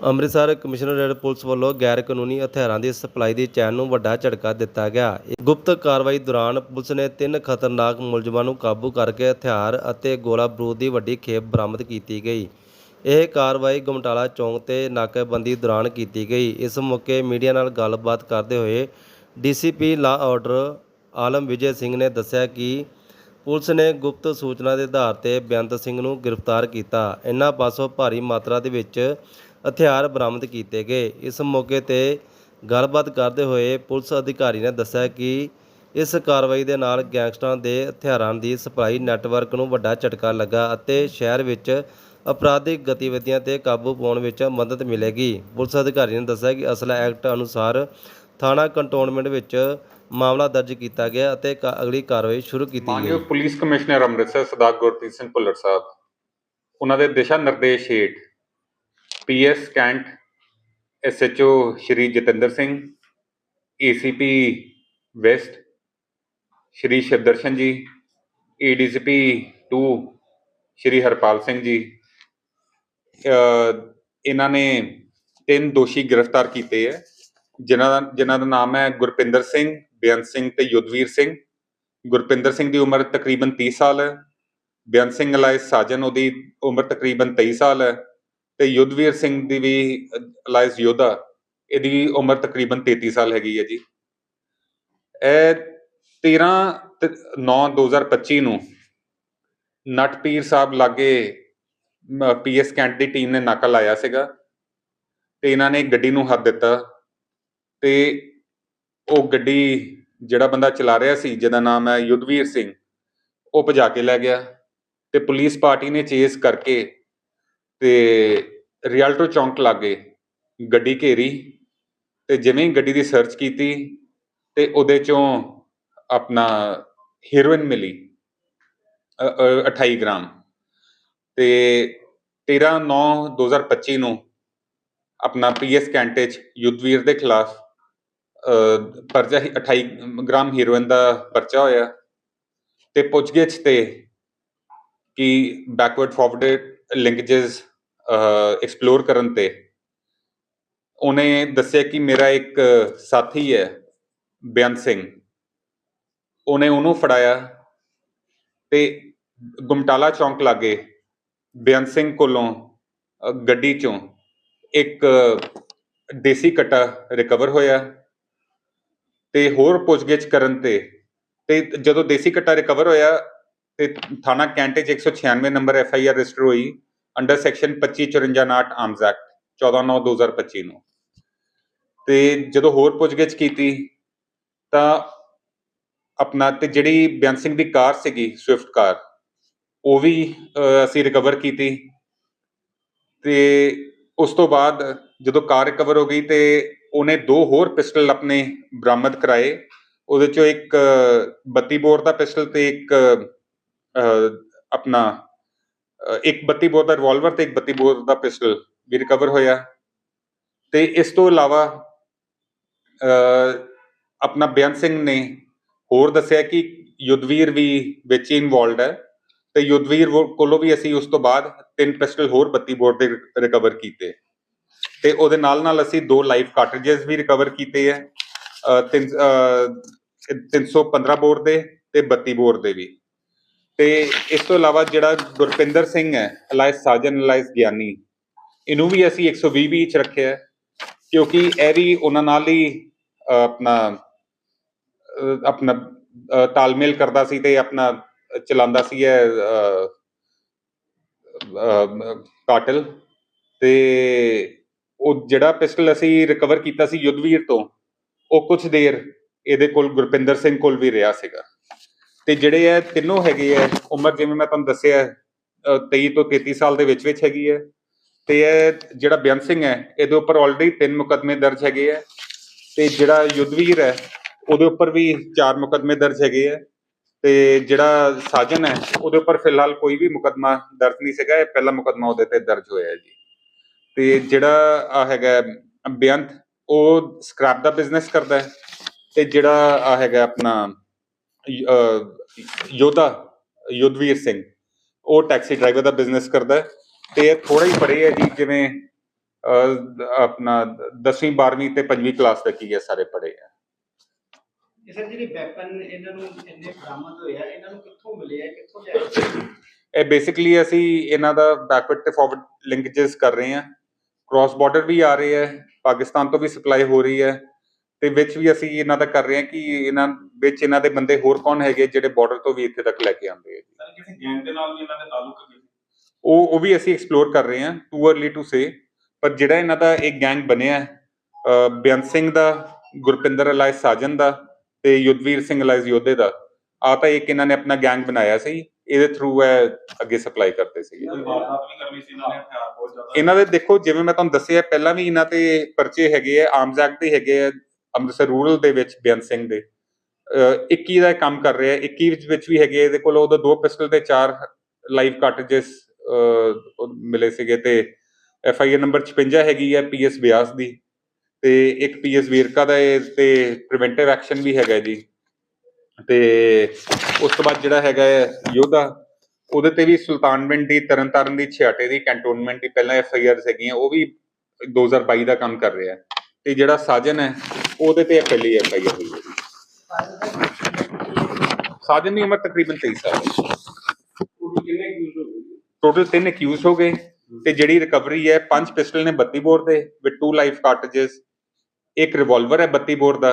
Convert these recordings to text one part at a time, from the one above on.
Amritsar commissionerate police ਵੱਲੋਂ ਗੈਰ ਕਾਨੂੰਨੀ ਹਥਿਆਰਾਂ ਦੀ ਸਪਲਾਈ ਦੀ ਚੈਨ ਨੂੰ ਵੱਡਾ ਝਟਕਾ ਦਿੱਤਾ ਗਿਆ। ਗੁਪਤ ਕਾਰਵਾਈ ਦੌਰਾਨ ਪੁਲਿਸ ਨੇ ਤਿੰਨ ਖਤਰਨਾਕ ਮੁਲਜ਼ਮਾਂ ਨੂੰ ਕਾਬੂ ਕਰਕੇ ਹਥਿਆਰ ਅਤੇ ਗੋਲਾ ਬਰੂਦ ਦੀ ਵੱਡੀ ਖੇਪ ਬਰਾਮਦ ਕੀਤੀ ਗਈ। ਇਹ ਕਾਰਵਾਈ ਗਮਟਾਲਾ ਚੌਂਕ ਤੇ ਨਾਕੇਬੰਦੀ ਦੌਰਾਨ ਕੀਤੀ ਗਈ। ਇਸ ਮੌਕੇ ਮੀਡੀਆ ਨਾਲ ਗੱਲਬਾਤ ਕਰਦੇ ਹੋਏ ਡੀਸੀਪੀ ਲਾ ਆਰਡਰ ਆਲਮ ਵਿਜੇ ਸਿੰਘ ਨੇ ਦੱਸਿਆ ਕਿ ਪੁਲਿਸ ਨੇ ਗੁਪਤ ਸੂਚਨਾ ਦੇ ਆਧਾਰ ਤੇ ਬੇਅੰਤ ਸਿੰਘ ਨੂੰ ਗ੍ਰਿਫਤਾਰ ਕੀਤਾ। ਇਹਨਾਂ ਪਾਸੋਂ ਭਾਰੀ ਮਾਤਰਾ ਦੇ ਵਿੱਚ ਹਥਿਆਰ ਬਰਾਮਦ ਕੀਤੇ ਗਏ। ਇਸ ਮੌਕੇ ਤੇ ਗੱਲਬਾਤ ਕਰਦੇ ਹੋਏ ਪੁਲਿਸ ਅਧਿਕਾਰੀ ਨੇ ਦੱਸਿਆ ਕਿ ਇਸ ਕਾਰਵਾਈ ਦੇ ਨਾਲ ਗੈਂਗਸਟਰਾਂ ਦੇ ਹਥਿਆਰਾਂ ਦੀ ਸਪਲਾਈ ਨੈਟਵਰਕ ਨੂੰ ਵੱਡਾ ਝਟਕਾ ਲੱਗਾ ਅਤੇ ਸ਼ਹਿਰ ਵਿੱਚ ਅਪਰਾਧਿਕ ਗਤੀਵਿਧੀਆਂ ਤੇ ਕਾਬੂ ਪਾਉਣ ਵਿੱਚ ਮਦਦ ਮਿਲੇਗੀ। ਪੁਲਿਸ ਅਧਿਕਾਰੀ ਨੇ ਦੱਸਿਆ ਕਿ ਅਸਲਾ ਐਕਟ ਅਨੁਸਾਰ ਥਾਣਾ ਕੰਟੋਨਮੈਂਟ ਵਿੱਚ ਮਾਮਲਾ ਦਰਜ ਕੀਤਾ ਗਿਆ ਅਤੇ ਅਗਲੀ ਕਾਰਵਾਈ ਸ਼ੁਰੂ ਕੀਤੀ ਗਈ। ਮਾਨਯੋਗ ਪੁਲਿਸ ਕਮਿਸ਼ਨਰ ਅੰਮ੍ਰਿਤਸਰ ਸਰਦਾਰ ਗੁਰਪ੍ਰੀਤ ਸਿੰਘ ਭੁੱਲਰ ਸਾਹਿਬ, ਉਹਨਾਂ ਦੇ ਦਿਸ਼ਾ ਨਿਰਦੇਸ਼ ਹੇਠ PS Cantt, SHO Shri Jatinder Singh, ACP west, Shri Shivdarshan ji, ADCP 2 ਸ਼੍ਰੀ ਹਰਪਾਲ ਸਿੰਘ ਜੀ। ਇਹਨਾਂ ਨੇ ਤਿੰਨ ਦੋਸ਼ੀ ਗ੍ਰਿਫਤਾਰ ਕੀਤੇ ਹੈ ਜਿਨ੍ਹਾਂ ਦਾ ਜਿਨ੍ਹਾਂ ਦਾ ਨਾਮ ਹੈ ਗੁਰਪਿੰਦਰ ਸਿੰਘ, ਬੇਅੰਤ ਸਿੰਘ ਤੇ ਯੁੱਧਵੀਰ ਸਿੰਘ। ਗੁਰਪਿੰਦਰ ਸਿੰਘ ਦੀ ਉਮਰ ਤਕਰੀਬਨ 30 ਸਾਲ ਹੈ ਬੇਅੰਤ ਸਿੰਘ ਲਾਇ ਸਾਜਨ ਉਹਦੀ ਉਮਰ ਤਕਰੀਬਨ 23 ਸਾਲ ਹੈ ਤੇ ਯੁੱਧਵੀਰ ਸਿੰਘ ਦੀ ਵੀ ਅਲਾਇਸ ਯੋਧਾ, ਇਹਦੀ ਉਮਰ ਤਕਰੀਬਨ 33 ਸਾਲ ਹੈਗੀ ਹੈ ਜੀ। ਇਹ 13 9 2025 ਨੂੰ ਨਟਪੀਰ ਸਾਹਿਬ ਲਾਗੇ ਪੀਐਸ ਕੈਂਟ ਦੀ ਟੀਮ ਨੇ ਨਾਕਾ ਲਾਇਆ ਸੀਗਾ ਤੇ ਇਹਨਾਂ ਨੇ ਗੱਡੀ ਨੂੰ ਹੱਥ ਦਿੱਤਾ ਤੇ ਉਹ ਗੱਡੀ ਜਿਹੜਾ ਬੰਦਾ ਚਲਾ ਰਿਹਾ ਸੀ, ਜਿਹਦਾ ਨਾਮ ਹੈ ਯੁੱਧਵੀਰ ਸਿੰਘ, ਉਹ ਭਜਾ ਕੇ ਲੈ ਗਿਆ ਤੇ ਪੁਲਿਸ ਪਾਰਟੀ ਨੇ ਚੇਸ ਕਰਕੇ ਤੇ ਰਿਆਲਟੋ ਚੌਂਕ ਲਾਗੇ ਗੱਡੀ ਘੇਰੀ ਤੇ ਜਿਵੇਂ ਹੀ ਗੱਡੀ ਦੀ ਸਰਚ ਕੀਤੀ ਤੇ ਉਹਦੇ ਚੋਂ ਆਪਣਾ ਹੀਰੋਇਨ ਮਿਲੀ, ਅ- ਅ- 28 ਗ੍ਰਾਮ ਤੇ 13 9 2025 ਨੂੰ ਆਪਣਾ ਪੀਐਸ ਕੈਂਟੇ ਚ ਯੁੱਧਵੀਰ ਦੇ ਖਿਲਾਫ ਪਰਚਾ ਹੀ 28 ਗ੍ਰਾਮ ਹੀਰੋਇਨ ਦਾ ਪਰਚਾ ਹੋਇਆ ਤੇ ਪੁੱਛਗਿੱਛ ਤੇ ਕਿ ਬੈਕਵਰਡ ਫਾਰਵਰਡ ਲਿੰਕੇजेस ਐਕਸਪਲੋਰ ਕਰਨ ਤੇ। ਉਹਨੇ ਦੱਸਿਆ ਕਿ ਮੇਰਾ ਇੱਕ ਸਾਥੀ ਹੈ ਬੇਅੰਤ ਸਿੰਘ। ਉਹਨੇ ਉਹਨੂੰ ਫੜਾਇਆ ਤੇ ਗੁਮਟਾਲਾ ਚੌਂਕ ਲਾਗੇ ਬੇਅੰਤ ਸਿੰਘ ਕੋਲੋਂ ਗੱਡੀ ਚੋਂ ਇੱਕ ਦੇਸੀ ਕਟਾ ਰਿਕਵਰ ਹੋਇਆ ਤੇ ਹੋਰ ਪੁੱਛਗਿੱਛ ਕਰਨ ਤੇ। ਤੇ ਜਦੋਂ ਦੇਸੀ ਕਟਾ ਰਿਕਵਰ ਹੋਇਆ ਤੇ ਥਾਣਾ ਕੈਂਟੇ ਚ 196 number F I R register ਹੋਈ ਅੰਡਰ ਸੈਕਸ਼ਨ 2554 ਆਰਮਸ ਐਕਟ 14/9/2025 ਨੂੰ ਤੇ ਜਦੋਂ ਹੋਰ ਪੁੱਛਗਿੱਛ ਕੀਤੀ ਤਾਂ ਆਪਣਾ ਤੇ ਜਿਹੜੀ ਬਿਆਨ ਸਿੰਘ ਦੀ ਕਾਰ ਸੀਗੀ ਸਵਿਫਟ ਕਾਰ ਉਹ ਵੀ ਅਸੀਂ ਰਿਕਵਰ ਕੀਤੀ। ਤੇ ਉਸ ਤੋਂ ਬਾਅਦ ਜਦੋਂ ਕਾਰ ਰਿਕਵਰ ਹੋ ਗਈ ਤੇ ਉਹਨੇ ਦੋ ਹੋਰ ਪਿਸਟਲ ਆਪਣੇ ਬਰਾਮਦ ਕਰਾਏ। ਉਹਦੇ ਚੋਂ ਇੱਕ ਅਹ, 32 ਬੋਰ ਦਾ ਪਿਸਟਲ ਤੇ ਇੱਕ ਆਪਣਾ ਇੱਕ 32 ਬੋਰ ਦਾ ਰਿਵਾਲਵਰ ਤੇ ਇੱਕ 32 ਬੋਰ ਦਾ ਪਿਸਟਲ ਵੀ ਰਿਕਵਰ ਹੋਇਆ। ਤੇ ਇਸ ਤੋਂ ਇਲਾਵਾ ਆਪਣਾ ਬੇਅੰਤ ਸਿੰਘ ਨੇ ਹੋਰ ਦੱਸਿਆ ਕਿ ਯੁੱਧਵੀਰ ਵੀ ਵਿੱਚ ਇਨਵੋਲਡ ਹੈ। ਤੇ ਯੁੱਧਵੀਰ ਕੋਲੋਂ ਵੀ ਅਸੀਂ ਉਸ ਤੋਂ ਬਾਅਦ ਤਿੰਨ ਪਿਸਟਲ ਹੋਰ 32 ਬੋਰ ਦੇ ਰਿਕਵਰ ਕੀਤੇ। ਤੇ ਉਹਦੇ ਨਾਲ ਨਾਲ ਅਸੀਂ ਦੋ ਲਾਈਵ ਕਾਰਟ੍ਰਿਜਸ ਵੀ ਰਿਕਵਰ ਕੀਤੇ ਹੈ ਅਹ, ਤਿੰਨ ਅਹ, 315 ਬੋਰ ਦੇ ਤੇ 32 ਬੋਰ ਦੇ ਵੀ। ਤੇ ਇਸ ਤੋਂ ਇਲਾਵਾ ਜਿਹੜਾ ਗੁਰਪਿੰਦਰ ਸਿੰਘ ਹੈ, ਅਲਾਇਸ ਸਾਜਨ, ਅਲਾਇਸ ਗਿਆਨੀ, ਇਹਨੂੰ ਵੀ ਅਸੀਂ 120 ਵੀ ਚ ਰੱਖਿਆ ਕਿਉਂਕਿ ਇਹ ਵੀ ਉਹਨਾਂ ਨਾਲ ਹੀ ਆਪਣਾ ਆਪਣਾ ਤਾਲਮੇਲ ਕਰਦਾ ਸੀ ਤੇ ਆਪਣਾ ਚਲਾਉਂਦਾ ਸੀ ਇਹ ਕਾਟਲ ਤੇ ਉਹ ਜਿਹੜਾ ਪਿਸਟਲ ਅਸੀਂ ਰਿਕਵਰ ਕੀਤਾ ਸੀ ਯੁੱਧਵੀਰ ਤੋਂ, ਉਹ ਕੁਝ ਦੇਰ ਇਹਦੇ ਕੋਲ ਗੁਰਪਿੰਦਰ ਸਿੰਘ ਕੋਲ ਵੀ ਰਿਹਾ ਸੀਗਾ। ਤੇ ਜਿਹੜੇ ਇਹ ਤਿੰਨੋਂ ਹੈਗੇ ਆ ਉਮਰ ਜਿਵੇਂ ਮੈਂ ਤੁਹਾਨੂੰ ਦੱਸਿਆ ਅਹ, 23 ਤੋਂ 33 ਸਾਲ ਦੇ ਵਿੱਚ ਵਿੱਚ ਹੈਗੀ ਹੈ ਤੇ ਇਹ ਜਿਹੜਾ ਬੇਅੰਤ ਸਿੰਘ ਹੈ ਇਹਦੇ ਉੱਪਰ ਆਲਰੇਡੀ ਤਿੰਨ ਮੁਕੱਦਮੇ ਦਰਜ ਹੈਗੇ ਆ ਤੇ ਜਿਹੜਾ ਯੁੱਧਵੀਰ ਹੈ ਉਹਦੇ ਉੱਪਰ ਵੀ ਚਾਰ ਮੁਕੱਦਮੇ ਦਰਜ ਹੈਗੇ ਆ ਤੇ ਜਿਹੜਾ ਸਾਜਨ ਹੈ ਉਹਦੇ ਉੱਪਰ ਫਿਲਹਾਲ ਕੋਈ ਵੀ ਮੁਕੱਦਮਾ ਦਰਜ ਨਹੀਂ ਸੀਗਾ ਇਹ ਪਹਿਲਾ ਮੁਕੱਦਮਾ ਉਹਦੇ ਤੇ ਦਰਜ ਹੋਇਆ ਹੈ ਜੀ। ਤੇ ਜਿਹੜਾ ਆ ਹੈਗਾ ਬੇਅੰਤ ਉਹ ਸਕ੍ਰੈਪ ਦਾ ਬਿਜ਼ਨਸ ਕਰਦਾ ਹੈ ਤੇ ਜਿਹੜਾ ਆ ਹੈਗਾ ਆਪਣਾ ਯੋਧਾ ਯੁੱਧਵੀਰ ਸਿੰਘ। ਉਹ ਟੈਕਸੀ ਡਰਾਈਵਰ ਦਾ ਬਿਜ਼ਨਸ ਕਰਦਾ ਹੈ ਤੇ ਥੋੜਾ ਹੀ ਪਰੇ ਹੈ ਜੀ ਜਿਵੇਂ ਆਪਣਾ 10ਵੀਂ 12ਵੀਂ ਤੇ 5ਵੀਂ ਕਲਾਸ ਤੱਕ ਹੀ ਇਹ ਸਾਰੇ ਪੜ੍ਹੇ ਆ। ਇਹ ਸਰ ਜਿਹੜੇ ਵੈਪਨ ਇਹਨਾਂ ਨੂੰ ਇੰਨੇ ਬਰਾਮਦ ਹੋਏ ਆ ਇਹਨਾਂ ਨੂੰ ਕਿੱਥੋਂ ਮਿਲੇ ਆ ਕਿੱਥੋਂ ਲਿਆਏ ਇਹ ਬੇਸਿਕਲੀ ਅਸੀਂ ਇਹਨਾਂ ਦਾ ਬੈਕਵਰਡ ਤੇ ਫਾਰਵਰਡ ਲਿੰਕੇजेस ਕਰ ਰਹੇ ਹਾਂ ਕ੍ਰਾਸ ਬਾਰਡਰ ਵੀ ਆ ਰਹੇ ਹੈ ਪਾਕਿਸਤਾਨ ਤੋਂ ਵੀ ਸਪਲਾਈ ਹੋ ਰਹੀ ਹੈ। ਤੇ ਵਿੱਚ ਵੀ ਅਸੀਂ ਇਹਨਾਂ ਦਾ ਕਰ ਰਹੇ ਹਾਂ ਕਿ ਇਹਨਾਂ ਵਿੱਚ ਇਹਨਾਂ ਦੇ ਬੰਦੇ ਹੋਰ ਕੌਣ ਹੈਗੇ ਜਿਹੜੇ ਬਾਰਡਰ ਤੋਂ ਵੀ ਇੱਥੇ ਤੱਕ ਲੈ ਕੇ ਆਉਂਦੇ ਆ ਸਰ ਕਿਸੇ ਗੈਂਗ ਦੇ ਨਾਲ ਵੀ ਇਹਨਾਂ ਦੇ ਤਾਲੁਕ ਹੈਗੇ ਉਹ ਉਹ ਵੀ ਅਸੀਂ ਐਕਸਪਲੋਰ ਕਰ ਰਹੇ ਹਾਂ ਟੂ अर्ਲੀ ਟੂ ਸੇ ਪਰ ਜਿਹੜਾ ਇਹਨਾਂ ਦਾ ਇੱਕ ਗੈਂਗ ਬਣਿਆ ਹੈ, ਬੇਅੰਤ ਸਿੰਘ ਦਾ ਗੁਰਪਿੰਦਰ ਅਲਾਇਸ ਸਾਜਨ ਦਾ ਤੇ ਯੁੱਧਵੀਰ ਸਿੰਘ ਅਲਾਇਸ ਯੋਧੇ ਦਾ ਆ ਤਾਂ ਇੱਕ ਇਹਨਾਂ ਨੇ ਆਪਣਾ ਗੈਂਗ ਬਣਾਇਆ ਸੀ ਇਹਦੇ ਥਰੂ ਇਹ ਅੱਗੇ ਸਪਲਾਈ ਕਰਦੇ ਸੀ ਇਹਨਾਂ ਨੇ ਹਥਿਆਰ ਬਹੁਤ ਜ਼ਿਆਦਾ ਇਹਨਾਂ ਦੇ ਦੇਖੋ ਜਿਵੇਂ ਮੈਂ ਤੁਹਾਨੂੰ ਦੱਸਿਆ ਪਹਿਲਾਂ ਵੀ ਇਹਨਾਂ ਤੇ ਪਰਚੇ ਹੈਗੇ ਆ ਆਰਮਸ ਐਕਟ ਦੇ ਹੈਗੇ ਆ ਅੰਮ੍ਰਿਤਸਰ ਰੂਰਲ ਦੇ ਵਿੱਚ ਬੇਅੰਤ ਸਿੰਘ ਦੇ। ਅਹ 21 ਦਾ ਕੰਮ ਕਰ ਰਿਹਾ 21 ਵਿੱਚ ਵਿੱਚ ਵੀ ਹੈਗੇ ਇਹਦੇ ਕੋਲ ਉਹਦਾ ਦੋ ਪਿਸਟਲ ਤੇ ਚਾਰ ਲਾਈਵ ਕਾਰਟ੍ਰਿਜਸ ਮਿਲੇ ਸੀਗੇ ਤੇ ਐਫ ਆਈ ਆਰ ਨੰਬਰ 56 ਹੈਗੀ ਹੈ ਪੀ ਐਸ ਬਿਆਸ ਦੀ। ਤੇ ਇੱਕ ਪੀ ਐਸ ਵੀਰਕਾ ਦਾ ਇਹ ਤੇ ਪ੍ਰੀਵੈਂਟਿਵ ਐਕਸ਼ਨ ਵੀ ਹੈਗਾ ਜੀ। ਤੇ ਉਸ ਤੋਂ ਬਾਅਦ ਜਿਹੜਾ ਹੈਗਾ ਹੈ ਯੋਧਾ, ਉਹਦੇ ਤੇ ਵੀ ਸੁਲਤਾਨਵਿੰਡ ਦੀ ਤਰਨਤਾਰਨ ਦੀ, ਛਿਆਟੇ ਦੀ, ਕੈਂਟੋਨਮੈਂਟ ਦੀ ਪਹਿਲਾਂ ਐਫ ਆਈ ਆਰ ਹੈਗੀਆਂ, ਉਹ ਵੀ 2022 ਦਾ ਕੰਮ ਕਰ ਰਿਹਾ ਹੈ। ਤੇ ਜਿਹੜਾ ਸਾਜਨ ਹੈ ਉਹਦੇ ਤੇ ਇਹ ਪਹਿਲੀ ਐਫ ਆਈ ਆਰ ਹੋਈ ਹੈ ਸਾਜਨ ਦੀ ਉਮਰ ਤਕਰੀਬਨ 23 ਸਾਲ ਹੈ। ਟੋਟਲ ਕਿੰਨੇ ਯੂਜ਼ ਹੋ ਗਏ ਟੋਟਲ ਤਿੰਨ ਅਕਿਊਜ਼ ਹੋ ਗਏ ਤੇ ਜਿਹੜੀ ਰਿਕਵਰੀ ਹੈ, ਪੰਜ ਪਿਸਟਲ ਨੇ 32 ਬੋਰ ਦੇ ਵਿਦ ਟੂ ਲਾਈਫ ਕਾਰਟ੍ਰਿਜਸ ਇੱਕ ਰਿਵਾਲਵਰ ਹੈ 32 ਬੋਰ ਦਾ,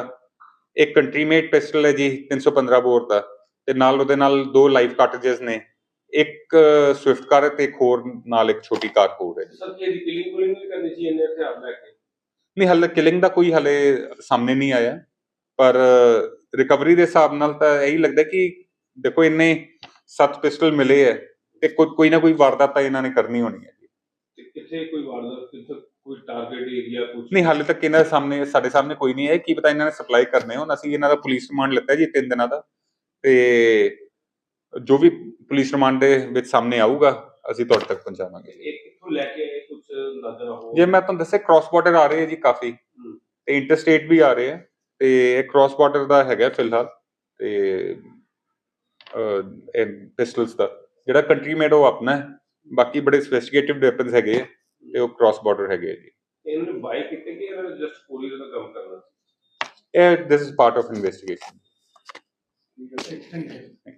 ਇੱਕ ਕੰਟਰੀਮੇਟ ਪਿਸਟਲ ਹੈ ਜੀ 315 ਬੋਰ ਦਾ ਤੇ ਨਾਲ ਉਹਦੇ ਨਾਲ ਦੋ ਲਾਈਫ ਕਾਰਟ੍ਰਿਜਸ ਨੇ, ਇੱਕ ਸਵਿਫਟ ਕਾਰ ਤੇ ਇੱਕ ਹੋਰ ਨਾਲ ਇੱਕ ਛੋਟੀ ਕਾਰ ਹੋਰ ਹੈ ਸਰ ਕੀ ਇਹਦੀ ਕਿਲਿੰਗ ਕੁਲਿੰਗ ਵੀ ਕਰਨੀ ਸੀ ਇਹਨੇ ਹਥਿਆਰ ਲੈ ਕੇ। ਨਹੀਂ ਹਲੇ ਕਿਲਿੰਗ ਦਾ ਕੋਈ ਹਲੇ ਸਾਹਮਣੇ ਨਹੀਂ ਆਇਆ। ਪਰ ਰਿਕਵਰੀ ਦੇ ਹਿਸਾਬ ਨਾਲ ਤਾਂ ਇਹੀ ਲੱਗਦਾ ਕਿ ਦੇਖੋ ਇੰਨੇ ਸੱਤ ਪਿਸਟਲ ਮਿਲੇ ਹੈ ਤੇ ਕੋਈ ਕੋਈ ਨਾ ਕੋਈ ਵਾਰਦਾਤ ਤਾਂ ਇਹਨਾਂ ਨੇ ਕਰਨੀ ਹੋਣੀ ਹੈ ਜੀ। ਕਿੱਥੇ ਕੋਈ ਵਾਰਦਾਤ ਕਿੱਥੇ ਕੋਈ ਟਾਰਗੇਟ ਏਰੀਆ ਕੁਝ ਨਹੀਂ ਹਾਲੇ ਤੱਕ ਇਹਨਾਂ ਦੇ ਸਾਹਮਣੇ ਸਾਡੇ ਸਾਹਮਣੇ ਕੋਈ ਨਹੀਂ ਹੈ ਕੀ ਪਤਾ ਇਹਨਾਂ ਨੇ ਸਪਲਾਈ ਕਰਨੇ ਹੋਣ। ਅਸੀਂ ਇਹਨਾਂ ਦਾ ਪੁਲਿਸ ਰਿਮਾਂਡ ਲਿੱਤਾ ਜੀ ਤਿੰਨ ਦਿਨਾਂ ਦਾ। ਤੇ ਜੋ ਵੀ ਪੁਲਿਸ ਰਿਮਾਂਡ ਦੇ ਵਿੱਚ ਸਾਹਮਣੇ ਆਊਗਾ ਅਸੀਂ ਤੁਹਾਡੇ ਤੱਕ ਪਹੁੰਚਾਵਾਂਗੇ। ਇਹ ਕਿੱਥੋਂ ਲੈ ਕੇ ਜੇ ਮੈਂ ਤੁਹਾਨੂੰ ਦੱਸਿਆ ਕ੍ਰਾਸ ਬਾਰਡਰ ਆ ਰਹੇ ਹੈ ਜੀ ਕਾਫੀ। ਤੇ ਇੰਟਰਸਟੇਟ ਵੀ ਆ ਰਹੇ ਹੈ ਤੇ ਇਹ ਕ੍ਰਾਸ ਬਾਰਡਰ ਦਾ ਹੈਗਾ ਫਿਲਹਾਲ। ਤੇ ਇਹ ਪਿਸਟਲਸ ਦਾ। ਜਿਹੜਾ ਕੰਟਰੀ ਮੇਡ ਉਹ ਆਪਣਾ ਹੈ। ਬਾਕੀ ਬੜੇ ਸੋਫਿਸਟੀਕੇਟਿਵ ਵੈਪਨਸ ਹੈਗੇ ਹੈ ਤੇ ਉਹ ਕ੍ਰਾਸ ਬਾਰਡਰ ਹੈਗੇ ਹੈ ਜੀ। ਇਹਨਾਂ ਨੇ ਬਾਈ ਕੀਤੇ ਕਿ ਇਹਨਾਂ ਨੇ ਜਸਟ ਕੋਰੀਅਰ ਦਾ ਕੰਮ ਕਰਨਾ? ਇਹ this is part of investigation ਠੀਕ ਹੈ ਥੈਂਕ ਯੂ